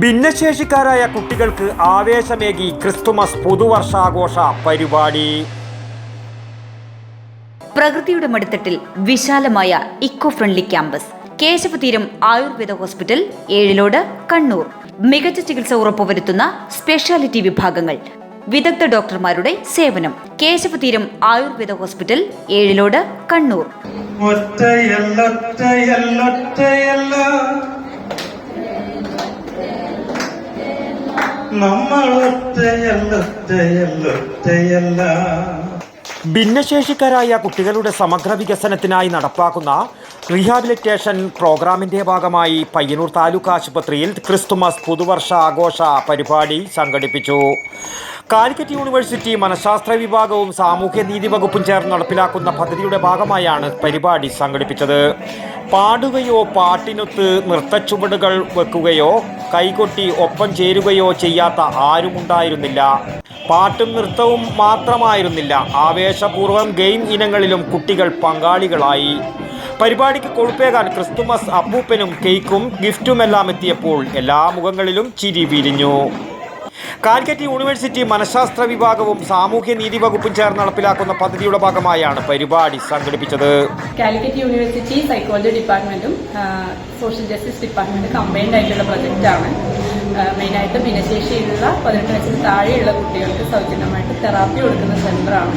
ഭിന്നശേഷിക്കാരായ കുട്ടികൾക്ക് ആവേശമേകി ക്രിസ്തുമസ് പുതുവർഷാഘോഷ പരിപാടി. പ്രകൃതിയുടെ മടിത്തട്ടിൽ വിശാലമായ eco friendly campus Keshavatheeram Ayurveda hospital Ezhilode Kannur. മികച്ച ചികിത്സ ഉറപ്പുവരുത്തുന്ന സ്പെഷ്യാലിറ്റി വിഭാഗങ്ങൾ വിദഗ്ധ ഡോക്ടർമാരുടെ സേവനം കേശവതീരം ആയുർവേദ ഹോസ്പിറ്റൽ ഏഴിലോട് കണ്ണൂർ. ഭിന്നശേഷിക്കാരായ കുട്ടികളുടെ സമഗ്ര വികസനത്തിനായി നടപ്പാക്കുന്ന റീഹാബിലിറ്റേഷൻ പ്രോഗ്രാമിന്റെ ഭാഗമായി പയ്യന്നൂർ താലൂക്ക് ആശുപത്രിയിൽ ക്രിസ്തുമസ് പുതുവർഷ ആഘോഷ പരിപാടി സംഘടിപ്പിച്ചു. കാലിക്കറ്റ് യൂണിവേഴ്സിറ്റി മനഃശാസ്ത്ര വിഭാഗവും സാമൂഹ്യ നീതി വകുപ്പും ചേർന്ന് നടപ്പിലാക്കുന്ന പദ്ധതിയുടെ ഭാഗമായാണ് പരിപാടി സംഘടിപ്പിച്ചത്. പാടുകയോ പാട്ടിനൊത്ത് നൃത്തച്ചുവടുകൾ വെക്കുകയോ കൈകൊട്ടി ഒപ്പം ചേരുകയോ ചെയ്യാത്ത ആരുമുണ്ടായിരുന്നില്ല. പാട്ടും നൃത്തവും മാത്രമായിരുന്നില്ല. ആവേശപൂർവം ഗെയിം ഇനങ്ങളിലും കുട്ടികൾ പങ്കാളികളായി. പരിപാടിക്ക് കൊഴുപ്പേകാൻ ക്രിസ്തുമസ് അപ്പൂപ്പനും കേക്കും ഗിഫ്റ്റുമെല്ലാം എത്തിയപ്പോൾ എല്ലാ മുഖങ്ങളിലും ചിരി വിരിഞ്ഞു. കാലിക്കറ്റ് യൂണിവേഴ്സിറ്റി മനഃശാസ്ത്ര വിഭാഗവും സാമൂഹ്യ നീതി വകുപ്പും ചേർന്ന് നടപ്പിലാക്കുന്ന പദ്ധതിയുടെ ഭാഗമായാണ് പരിപാടി സംഘടിപ്പിച്ചത്. കാലിക്കറ്റ് യൂണിവേഴ്സിറ്റി സൈക്കോളജി ഡിപ്പാർട്ട്മെന്റും സോഷ്യൽ ജസ്റ്റിസ് ഡിപ്പാർട്ട്മെന്റും കമ്പൈൻഡ് ആയിട്ടുള്ള പ്രൊജക്റ്റാണ് മെയിനായിട്ട് ഭിന്നശേഷിയുള്ള പതിനെട്ട് വയസ്സിന് താഴെയുള്ള കുട്ടികൾക്ക് സൗജന്യമായിട്ട് തെറാപ്പി കൊടുക്കുന്ന സെന്ററാണ്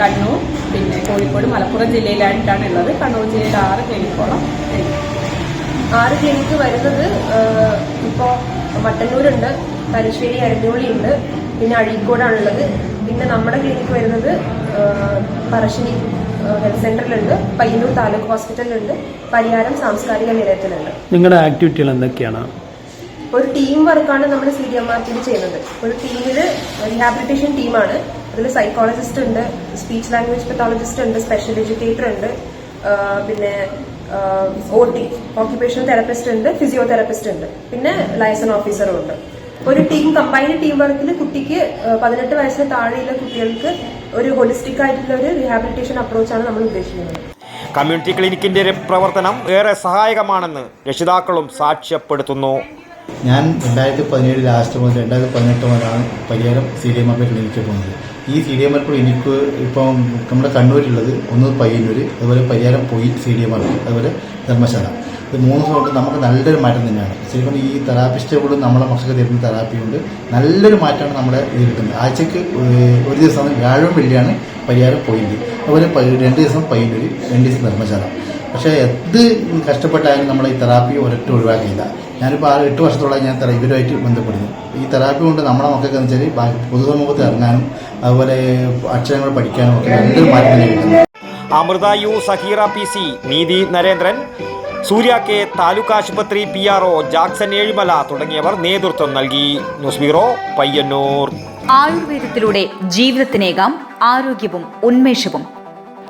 കണ്ണൂർ പിന്നെ കോഴിക്കോട് മലപ്പുറം ജില്ലയിലായിട്ടാണ് ഉള്ളത്. കണ്ണൂർ ജില്ലയിൽ ആറ് ക്ലിനിക്കോളം. ആറ് ക്ലിനിക്ക് വരുന്നത് ഇപ്പോൾ മട്ടന്നൂരുണ്ട് തലശ്ശേരി അരഞ്ഞോളി ഉണ്ട് പിന്നെ അഴീക്കോടാണുള്ളത്. പിന്നെ നമ്മുടെ ക്ലിനിക്ക് വരുന്നത് പറശ്ശിനി ഹെൽത്ത് സെന്ററിലുണ്ട് പയ്യന്നൂർ താലൂക്ക് ഹോസ്പിറ്റലിലുണ്ട് പരിയാരം സാംസ്കാരിക നിലയത്തിലുണ്ട്. നിങ്ങളുടെ ആക്ടിവിറ്റികൾ എന്തൊക്കെയാണ്? ഒരു ടീം വർക്കാണ് നമ്മൾ സി ഡി എം ആർ ടിയിൽ ചെയ്യുന്നത്. ഒരു ടീമിൽ റീഹാബിലിറ്റേഷൻ ടീമാണ് അതിൽ സൈക്കോളജിസ്റ്റ് ഉണ്ട് സ്പീച്ച് ലാംഗ്വേജ് പത്തോളജിസ്റ്റ് ഉണ്ട് സ്പെഷ്യൽ എഡ്യൂക്കേറ്റർ ഉണ്ട് പിന്നെ ഒ ടി ഓക്യുപേഷണൽ തെറപ്പിസ്റ്റ് ഉണ്ട് ഫിസിയോതെറപ്പിസ്റ്റ് ഉണ്ട് പിന്നെ ലൈസൺ ഓഫീസറും ഉണ്ട്. ഒരു ടീം കമ്പൈൻഡ് ടീം വർക്കിൽ കുട്ടിക്ക് പതിനെട്ട് വയസ്സിന് താഴെയുള്ള കുട്ടികൾക്ക് ഒരു ഹോളിസ്റ്റിക് ആയിട്ടുള്ള ഒരു റീഹാബിലിറ്റേഷൻ അപ്രോച്ചാണ് നമ്മൾ ഉദ്ദേശിക്കുന്നത്. കമ്മ്യൂണിറ്റി ക്ലിനിക്കിന്റെ പ്രവർത്തനം ഏറെ സഹായകമാണെന്ന് രക്ഷിതാക്കളും സാക്ഷ്യപ്പെടുത്തുന്നു. ഞാൻ രണ്ടായിരത്തി പതിനേഴ് ലാസ്റ്റ് മുതൽ രണ്ടായിരത്തി പതിനെട്ട് മുതലാണ് പരിഹാരം സി ഡി എം ക്ലിനിക്കിൽ ക്ലിനിക്ക് പോകുന്നത് ഈ C D M R clinic ഇപ്പം നമ്മുടെ കണ്ണൂരിലുള്ളത് ഒന്ന് പയ്യന്നൂർ അതുപോലെ പരിയാരം പോയി സി ഡി എം ആർ അതുപോലെ ധർമ്മശാല. ഇത് മൂന്ന് കൊണ്ട് നമുക്ക് നല്ലൊരു മാറ്റം തന്നെയാണ്. ശരിക്കും ഈ തെറാപ്പിസ്റ്റ് കൂടെ നമ്മളെ മക്കൾക്ക് തരുന്ന തെറാപ്പി കൊണ്ട് നല്ലൊരു മാറ്റമാണ് നമ്മുടെ ഇത് കിട്ടുന്നത്. ആഴ്ചക്ക് ഒരു ദിവസം വ്യാഴം വെള്ളിയാണ് പരിയാരം പോയിന്റ് അതുപോലെ രണ്ട് ദിവസം പയ്യന്നൂർ രണ്ട് ദിവസം ധർമ്മശാല. പക്ഷേ എന്ത് കഷ്ടപ്പെട്ടാലും നമ്മൾ ഈ തെറാപ്പി ഒരൊറ്റ ഒഴിവാക്കിയില്ല. ഞാനിപ്പോൾ ആ എട്ട് വർഷത്തോളം ഞാൻ തെറ- ഇവരുമായിട്ട് ബന്ധപ്പെടുന്നു. ഈ തെറാപ്പി കൊണ്ട് നമ്മുടെ മക്കൾക്ക് എന്ന് വെച്ചാൽ പൊതുസമൂഹത്തിൽ ഇറങ്ങാനും അതുപോലെ അക്ഷരങ്ങൾ പഠിക്കാനും ഒക്കെ നല്ലൊരു മാറ്റം കിട്ടുന്നു. Amrita U Saheera P C Neethi Narendran Surya K taluk ആശുപത്രി P R O Jackson Ezhimala തുടങ്ങിയവർ നേതൃത്വം നൽകി. News bureau Payyanur. ആയുർവേദത്തിലൂടെ ജീവിതത്തിനേകാം ആരോഗ്യവും ഉന്മേഷവും.